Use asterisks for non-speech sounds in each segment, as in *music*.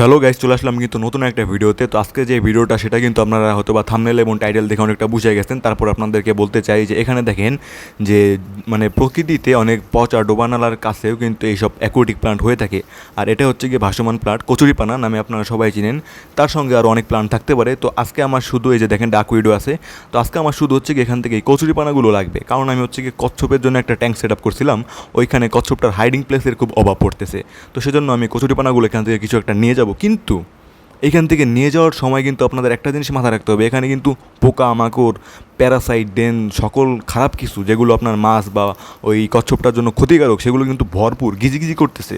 Hello guys চলে আসলাম কিন্তু নতুন একটা ভিডিওতে। তো আজকে যে ভিডিওটা, সেটা কিন্তু আপনারা হয়তো বা থামনেল এবং টাইটেল দেখে অনেকটা বুঝে গেছেন। তারপর আপনাদেরকে বলতে চাই যে, এখানে দেখেন যে মানে প্রকৃতিতে অনেক পচা ডোবানালার কাছেও কিন্তু এইসব অ্যাকোয়াটিক প্লান্ট হয়ে থাকে। আর এটা হচ্ছে গিয়ে ভাসমান প্লান্ট কচুরিপানা নামে আপনারা সবাই চিনেন। তার সঙ্গে আরও অনেক প্লান্ট থাকতে পারে। তো আজকে আমার শুধু এই যে দেখেন ডাকুইডো আছে। তো আজকে আমার শুধু হচ্ছে কি এখান থেকে এই কচুরিপানাগুলো লাগবে। কারণ আমি হচ্ছে গিয়ে কচ্ছপের জন্য একটা ট্যাঙ্ক সেট আপ করছিলাম। ওইখানে কচ্ছপটার হাইডিং প্লেসের খুব অভাব পড়তেছে। তো সেজন্য আমি কচুরিপানাগুলো এখান থেকে কিছু একটা নিয়ে যাব। কিন্তু এখান থেকে নিয়ে যাওয়ার সময় কিন্তু আপনাদের একটা জিনিস মাথায় রাখতে হবে। এখানে কিন্তু পোকা, মাকড় প্যারাসাইট ডেন সকল খারাপ কিছু যেগুলো আপনার মাছ বা ওই কচ্ছপটার জন্য ক্ষতিকারক, সেগুলো কিন্তু ভরপুর, গিজিগিজি করতেছে।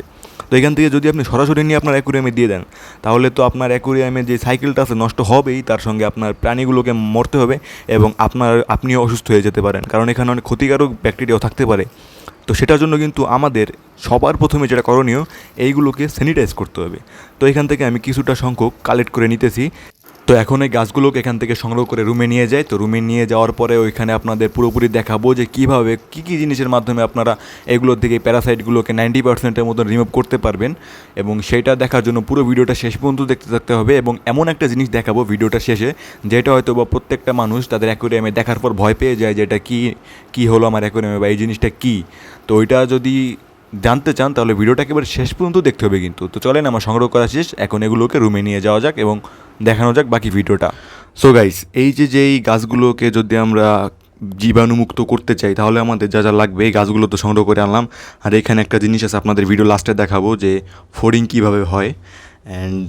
তো এখান থেকে যদি আপনি সরাসরি নিয়ে আপনার অ্যাকুরিয়ামে দিয়ে দেন, তাহলে তো আপনার অ্যাকুরিয়ামে যে সাইকেলটা আছে নষ্ট হবেই, তার সঙ্গে আপনার প্রাণীগুলোকে মরতে হবে এবং আপনার, আপনিও অসুস্থ হয়ে যেতে পারেন। কারণ এখানে অনেক ক্ষতিকারক ব্যাকটেরিয়াও থাকতে পারে। তো সেটার জন্য কিন্তু আমাদের সবার প্রথমে যেটা করণীয়, এইগুলোকে স্যানিটাইজ করতে হবে। তো এখান থেকে আমি কিছুটা সংখ্যক কালেক্ট করে নিতেছি। তো এখন এই গাছগুলোকে এখান থেকে সংগ্রহ করে রুমে নিয়ে যাই তো রুমে নিয়ে যাওয়ার পরে ওইখানে আপনাদের পুরোপুরি দেখাবো যে কীভাবে কী কী জিনিসের মাধ্যমে আপনারা এগুলোর থেকে প্যারাসাইটগুলোকে নাইনটি পার্সেন্টের মতো রিমুভ করতে পারবেন। এবং সেটা দেখার জন্য পুরো ভিডিওটা শেষ পর্যন্ত দেখতে থাকতে হবে এবং এমন একটা জিনিস দেখাবো ভিডিওটা শেষে, যেটা হয়তো বা প্রত্যেকটা মানুষ তাদের অ্যাকোরিয়ামে দেখার পর ভয় পেয়ে যায় যে এটা কী কী হলো আমার অ্যাকোরিয়ামে বা এই জিনিসটা কী? তো ওইটা যদি জানতে চান, তাহলে ভিডিওটা একেবারে শেষ পর্যন্ত দেখতে হবে কিন্তু। তো চলেন, আমার সংগ্রহ করা শেষ। এখন এগুলোকে রুমে নিয়ে যাওয়া যাক এবং দেখানো যাক বাকি ভিডিওটা। সো গাইস এই যে যেই গাছগুলোকে যদি আমরা জীবাণুমুক্ত করতে চাই, তাহলে আমাদের যা যা লাগবে, এই গাছগুলো তো সংগ্রহ করে আনলাম। আর এখানে একটা জিনিস আছে, আপনাদের ভিডিও লাস্টে দেখাবো যে ফোরিং কীভাবে হয়। অ্যান্ড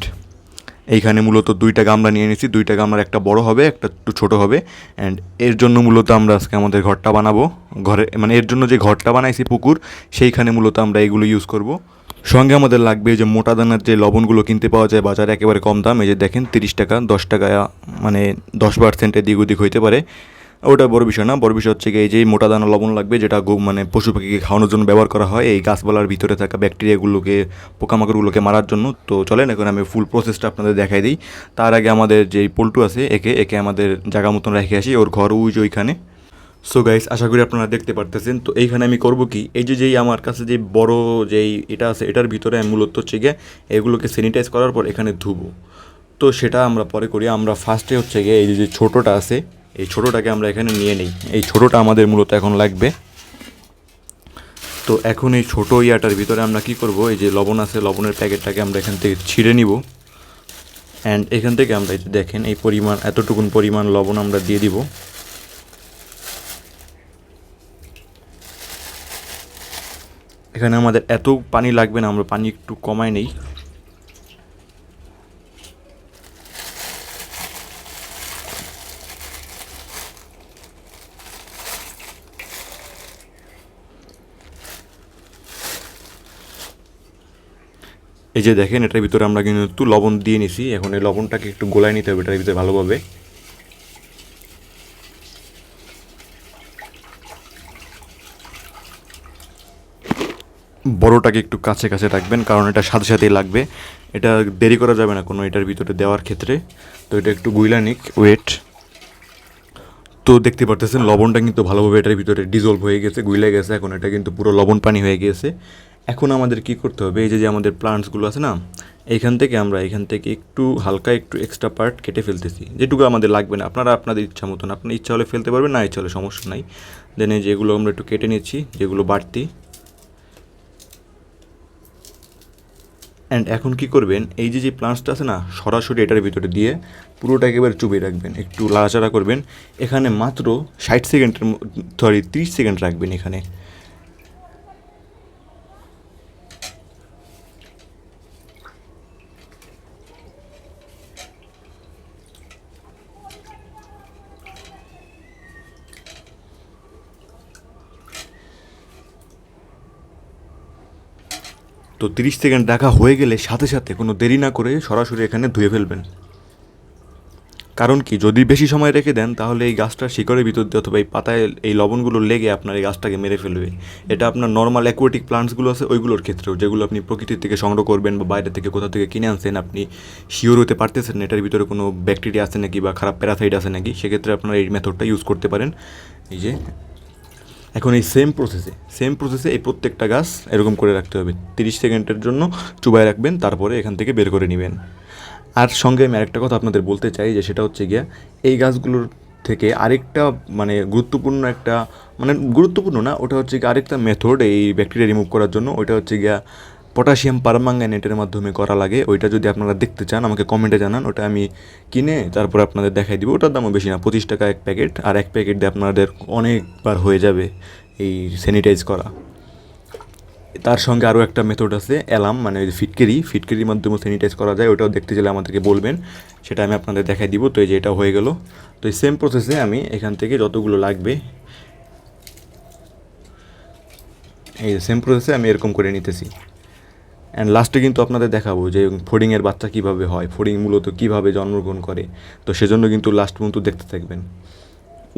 এইখানে মূলত দুইটা গামলা নিয়ে নিয়েছি দুইটা গামলার একটা বড় হবে, একটা একটু ছোটো হবে। অ্যান্ড এর জন্য মূলত আমরা আজকে আমাদের ঘরটা বানাবো। ঘরে মানে এর জন্য যে ঘরটা বানাইছি পুকুর, সেইখানে মূলত আমরা এগুলো ইউজ করব। সঙ্গে আমাদের লাগবে যে মোটা দানার যে লবণগুলো কিনতে পাওয়া যায়, বাজারে একেবারে কম দাম। এই যে দেখেন, তিরিশ টাকা, দশ টাকা মানে দশ পার্সেন্টের দিক ওদিক হইতে পারে। ওটা বড় বিষয় না, বড় বিষয় হচ্ছে এই যে মোটা দানা লবণ লাগবে, যেটা গো মানে পশু পাখিকে খাওয়ানোর জন্য ব্যবহার করা হয়, এই গাছপালার ভিতরে থাকা ব্যাকটেরিয়াগুলোকে, পোকামাকড়গুলোকে মারার জন্য। তো চলেন, এখন আমি ফুল প্রসেসটা আপনাদের দেখাই দিই। তার আগে আমাদের যে পল্টু আছে, একে একে আমাদের জায়গা মতন রেখে আসি, ওর ঘর উই যে ওইখানে। সো গাইস আশা করি আপনারা দেখতে পারতেছেন। তো এইখানে আমি করব কি, এই যে যেই আমার কাছে যে বড় যেই এটা আছে, এটার ভিতরে আমি মূলত হচ্ছে গিয়ে এগুলোকে স্যানিটাইজ করার পর এখানে ধুবো। তো সেটা আমরা পরে করি। আমরা ফার্স্টে হচ্ছে গিয়ে এই যে ছোটোটা আছে এই ছোটোটাকে আমরা এখানে নিয়ে নিই। এই ছোটোটা আমাদের মূলত এখন লাগবে। তো এখন এই ছোটো ইয়াটার ভিতরে আমরা কি করব? এই যে লবণ আছে, লবণের প্যাকেটটাকে আমরা এখান থেকে ছিঁড়ে নিব। অ্যান্ড এখান থেকে আমরা দেখেন, এই পরিমাণ, এতটুকুন পরিমাণ লবণ আমরা দিয়ে দিব। এখানে আমাদের এত পানি লাগবে না, আমরা পানি একটু কমাই নেই। এই যে দেখেন, এটার ভিতরে আমরা কিন্তু একটু লবণ দিয়ে নিছি। এখন এই লবণটাকে একটু গোলায় নিতে হবে, এটার ভিতরে ভালোভাবে। বড়টাকে একটু কাছে কাছে রাখবেন, কারণ এটা সাথে সাথেই লাগবে। এটা দেরি করা যাবে না কোনো এটার ভিতরে দেওয়ার ক্ষেত্রে। তো এটা একটু গুইলা নিক ওয়েট তো দেখতে পারতেছেন, লবণটা কিন্তু ভালোভাবে এটার ভিতরে ডিজলভ হয়ে গেছে, গুইলে গেছে, এখন এটা কিন্তু পুরো লবণ পানি হয়ে গেছে। এখন আমাদের কি করতে হবে? এই যে আমাদের প্লান্টসগুলো আছে না, এইখান থেকে আমরা এখান থেকে একটু হালকা একটু এক্সট্রা পার্ট কেটে ফেলতেছি। যেটুকু আমাদের লাগবে না, আপনারা আপনাদের ইচ্ছা মতন। আপনার ইচ্ছা হলে ফেলতে পারবেন, না ইচ্ছা হলে সমস্যা নাই। দেন যেগুলো আমরা একটু কেটে নিচ্ছি, যেগুলো বাড়তি। অ্যান্ড এখন কি করবেন, এই যে যে প্লান্টসটা আছে না, সরাসরি এটার ভিতরে দিয়ে পুরোটা একেবারে চুবিয়ে রাখবেন। একটু লাড়াচাড়া করবেন। এখানে মাত্র ষাট সেকেন্ডের সরি তিরিশ সেকেন্ড রাখবেন এখানে। তো তিরিশ সেকেন্ড দেখা হয়ে গেলে সাথে সাথে কোনো দেরি না করে সরাসরি এখানে ধুয়ে ফেলবেন। কারণ কি, যদি বেশি সময় রেখে দেন, তাহলে এই গাছটার শিকড়ের ভিতর দিয়ে অথবা এই পাতায় এই লবণগুলো লেগে আপনার এই গাছটাকে মেরে ফেলবে। এটা আপনার নর্মাল অ্যাকোয়াটিক প্লান্টসগুলো আছে, ওইগুলোর ক্ষেত্রেও, যেগুলো আপনি প্রকৃতির থেকে সংগ্রহ করবেন বা বাইরে থেকে কোথা থেকে কিনে আনছেন, আপনি শিওর হতে পারতেছেন এটার ভিতরে কোনো ব্যাকটেরিয়া আছে নাকি বা খারাপ প্যারাসাইড আছে নাকি, সেক্ষেত্রে আপনারা এই মেথডটা ইউজ করতে পারেন। এই যে এখন এই সেম প্রসেসে সেম প্রসেসে এই প্রত্যেকটা গাছ এরকম করে রাখতে হবে। তিরিশ সেকেন্ডের জন্য চুবাই রাখবেন, তারপরে এখান থেকে বের করে নেবেন। আর সঙ্গে আমি আরেকটা কথা আপনাদের বলতে চাই, যে সেটা হচ্ছে গিয়া, এই গাছগুলোর থেকে আরেকটা মানে গুরুত্বপূর্ণ একটা মানে গুরুত্বপূর্ণ না, ওটা হচ্ছে গিয়ে আরেকটা মেথড এই ব্যাকটেরিয়া রিমুভ করার জন্য ওইটা হচ্ছে গিয়া পটাশিয়াম পারম্যাঙ্গানেটের মাধ্যমে করা লাগে, ওইটা যদি আপনারা দেখতে চান, আমাকে কমেন্টে জানান, ওটা আমি কিনে তারপর আপনাদের দেখাই দিব। ওটার দামও বেশি না, পঁচিশ টাকা এক প্যাকেট, আর এক প্যাকেট দিয়ে আপনাদের অনেকবার হয়ে যাবে এই স্যানিটাইজ করা। তার সঙ্গে আরও একটা মেথড আছে অ্যালাম মানে ওই ফিটকেরি, ফিটকেরির মাধ্যমে স্যানিটাইজ করা যায়, ওটাও দেখতে চাইলে আমাদেরকে বলবেন, সেটা আমি আপনাদের দেখাই দিব। তো এই যে এটা হয়ে গেল। তো এই সেম প্রসেসে আমি এখান থেকে যতগুলো লাগবে, এই সেম প্রসেসে আমি এরকম করে নিতেছি। অ্যান্ড লাস্টে কিন্তু আপনাদের দেখাবো যে ফোডিংয়ের বাচ্চা কীভাবে হয়, ফোডিং মূলত কীভাবে জন্মগ্রহণ করে। তো সেজন্য কিন্তু লাস্ট পর্যন্ত দেখতে থাকবেন।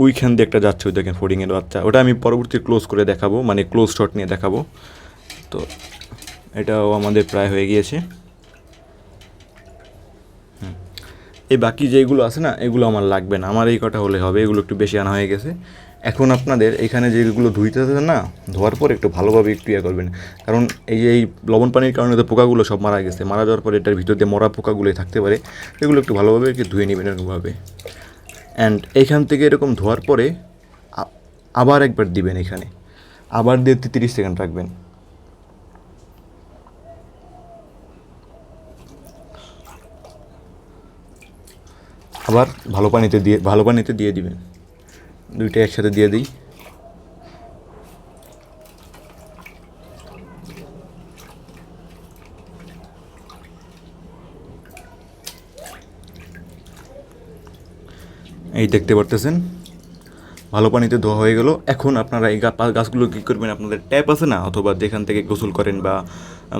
ওইখান দিয়ে একটা যাচ্ছে ওই দেখেন ফোডিংয়ের বাচ্চা। ওটা আমি পরবর্তী ক্লোজ করে দেখাবো মানে ক্লোজ শট নিয়ে দেখাবো। তো এটাও আমাদের প্রায় হয়ে গিয়েছে। এই বাকি যেগুলো আছে না, এগুলো আমার লাগবে না। আমার এই কটা হলে হবে, এগুলো একটু বেশি আনা হয়ে গেছে। এখন আপনাদের এখানে যেগুলো ধুইতে আছে না, ধোয়ার পর একটু ভালোভাবে একটু ইয়ে করবেন। কারণ এই যে এই লবণ পানির কারণে তো পোকাগুলো সব মারা গেছে, মারা যাওয়ার পরে এটার ভিতর দিয়ে মরা পোকাগুলোই থাকতে পারে। এগুলো একটু ভালোভাবে একটু ধুয়ে নেবেন এরকমভাবে। অ্যান্ড এইখান থেকে এরকম ধোয়ার পরে আবার একবার দিবেন এখানে। আবার দিয়ে তিরিশ সেকেন্ড রাখবেন। আবার ভালো পানিতে দিয়ে, ভালো পানিতে দিয়ে দিবেন। দুইটা একসাথে দিয়ে দিই। এই দেখতে পারতেছেন, ভালো পানিতে ধোয়া হয়ে গেল। এখন আপনারা এই গাছগুলো কী করবেন, আপনাদের ট্যাপ আছে না? অথবা যেখান থেকে গোসল করেন বা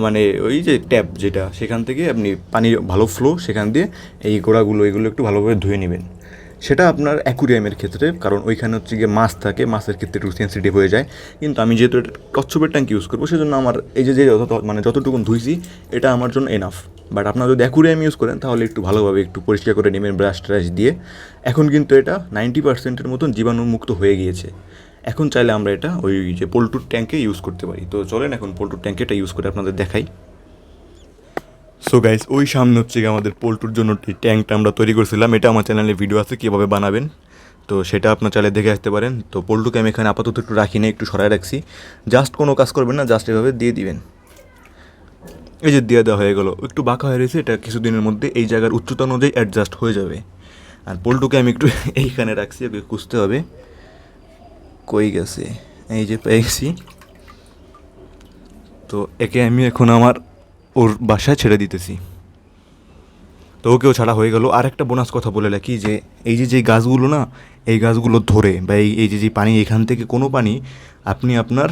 মানে ওই যে ট্যাপ যেটা, সেখান থেকে আপনি পানি ভালো ফ্লো সেখান দিয়ে এই গোড়াগুলো, এগুলো একটু ভালোভাবে ধুয়ে নেবেন। সেটা আপনার অ্যাকুরিয়ামের ক্ষেত্রে, কারণ ওইখানে হচ্ছে গিয়ে মাছ থাকে, মাছের ক্ষেত্রে একটু সেন্সিটিভ হয়ে যায়। কিন্তু আমি যেহেতু এটা কচ্ছপের ট্যাঙ্ক ইউজ করব, সেজন্য আমার এই যে যে যত মানে যতটুকু ধুইছি, এটা আমার জন্য এনাফ বাট আপনারা যদি অ্যাকুরিয়াম ইউজ করেন, তাহলে একটু ভালোভাবে একটু পরিষ্কার করে নেবেন ব্রাশ ট্রাশ দিয়ে। এখন কিন্তু এটা নাইনটি পার্সেন্টের মতন জীবাণুমুক্ত হয়ে গিয়েছে। এখন চাইলে আমরা এটা ওই যে পোল্টুর ট্যাঙ্কে ইউজ করতে পারি। তো চলেন এখন পোল্টুর ট্যাঙ্কে এটা ইউজ করে আপনাদের দেখাই। সো গাইস ওই সামনে হচ্ছে গিয়ে আমাদের পোল্টুর জন্য ট্যাঙ্কটা আমরা তৈরি করেছিলাম, এটা আমার চ্যানেলে ভিডিও আছে, কীভাবে বানাবেন। তো সেটা আপনার চাইলে দেখে আসতে পারেন। তো পোল্টুকে আমি এখানে আপাতত একটু রাখি না একটু সরাই রাখছি। জাস্ট কোনো কাজ করবেন না জাস্ট এভাবে দিয়ে দিবেন। এই যে দিয়ে দেওয়া হয়ে গেলো, একটু বাঁকা হয়ে রয়েছে, এটা কিছুদিনের মধ্যে এই জায়গার উচ্চতা অনুযায়ী অ্যাডজাস্ট হয়ে যাবে। আর পোল্টুকে আমি একটু *laughs* এইখানে রাখছি ওকে খুঁজতে হবে। কই গেছে? এই যে পেয়েছি। তো একে আমি এখন আমার ওর বাসায় ছেড়ে দিতেছি। তো ওকেও ছাড়া হয়ে গেল। আর একটা বোনাস কথা বলে রাখি যে, এই যে যে গাছগুলো না, এই গাছগুলো ধরে বা এই এই যে যে পানি, এখান থেকে কোনো পানি আপনি আপনার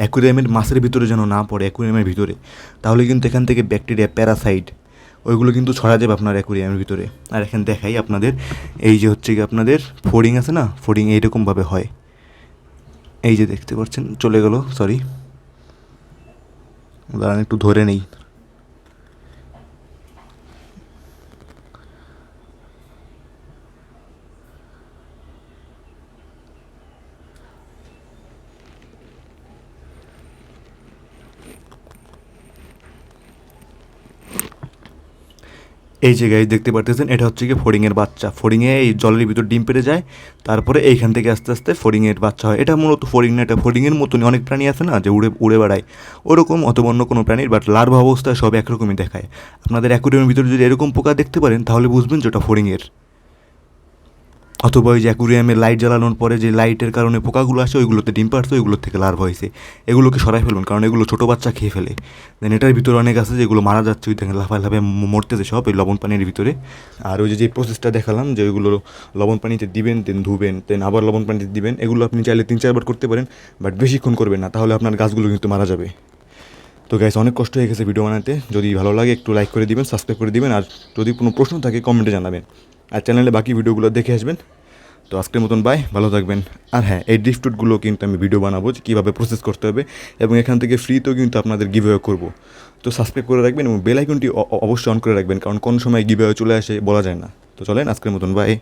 অ্যাকুরিয়ামের মাছের ভিতরে যেন না পড়ে অ্যাকুরিয়ামের ভিতরে, তাহলে কিন্তু এখান থেকে ব্যাকটেরিয়া প্যারাসাইট ওইগুলো কিন্তু ছড়া যাবে আপনার অ্যাকুরিয়ামের ভিতরে। আর এখানে দেখাই আপনাদের, এই যে হচ্ছে কি আপনাদের ফোডিং আছে না ফোডিং এইরকমভাবে হয়। এই যে দেখতে পাচ্ছেন, চলে গেল সরি দাঁড়ান, একটু ধরে নেই। এই যে গাইজ দেখতে পারতেছেন, এটা হচ্ছে কি ফড়িংয়ের বাচ্চা। ফড়িংয়ে এই জলের ভিতর ডিম পেড়ে যায়, তারপরে এইখান থেকে আস্তে আস্তে ফড়িংয়ের বাচ্চা হয়। এটা মূলত ফড়িং না, এটা ফড়িংয়ের মতনই অনেক প্রাণী আছে না, যে উড়ে উড়ে বেড়ায়। ওরকম অথবা অন্য কোনো প্রাণীর বাট লার্ভা অবস্থায় সব একরকমই দেখায়। আপনাদের অ্যাকুরিয়ামের ভিতরে যদি এরকম পোকা দেখতে পারেন, তাহলে বুঝবেন যে ওটা ফড়িংয়ের। অথবা ওই যে অ্যাকুরিয়ামে লাইট জ্বালানোর পরে যে লাইটের কারণে পোকাগুলো আসে, ওইগুলোতে ডিম পারছে ওইগুলোর থেকে লার্ভ হয়েছে। এগুলোকে সরাই ফেলুন কারণ এগুলো ছোটো বাচ্চা খেয়ে ফেলে। দেন এটার ভিতরে অনেক আছে যেগুলো মারা যাচ্ছে, ওই দেখেন লাফায় লাফায় মরতেছে সব ওই লবণ পানির ভিতরে। আর ওই যে প্রসেসটা দেখালাম যে ওইগুলো লবণ পানিতে দিবেন দেন ধুবেন দেন আবার লবণ পানিতে দিবেন, এগুলো আপনি চাইলে তিন চারবার করতে পারেন বাট বেশিক্ষণ করবেন না, তাহলে আপনার গাছগুলো কিন্তু মারা যাবে। তো গ্যাস অনেক কষ্ট হয়ে গেছে ভিডিও বানাতে। যদি ভালো লাগে, একটু লাইক করে দিবেন সাবস্ক্রাইব করে দিবেন, আর যদি কোনো প্রশ্ন থাকে কমেন্টে জানাবেন। আর চ্যানেলে বাকি ভিডিওগুলো দেখে আসবেন। তো আজকের মতন বাই ভালো থাকবেন। আর হ্যাঁ এই ড্রিফটুটগুলো কিন্তু আমি ভিডিও বানাবো, যে কীভাবে প্রসেস করতে হবে, এবং এখান থেকে ফ্রিতেও কিন্তু আপনাদের গিভওয়ে করব। তো সাবস্ক্রাইব করে রাখবেন এবং বেল আইকনটি অ- অ- অবশ্যই অন করে রাখবেন, কারণ কোন সময় গিভওয়ে চলে আসে বলা যায় না। তো চলেন আজকের মতন বাই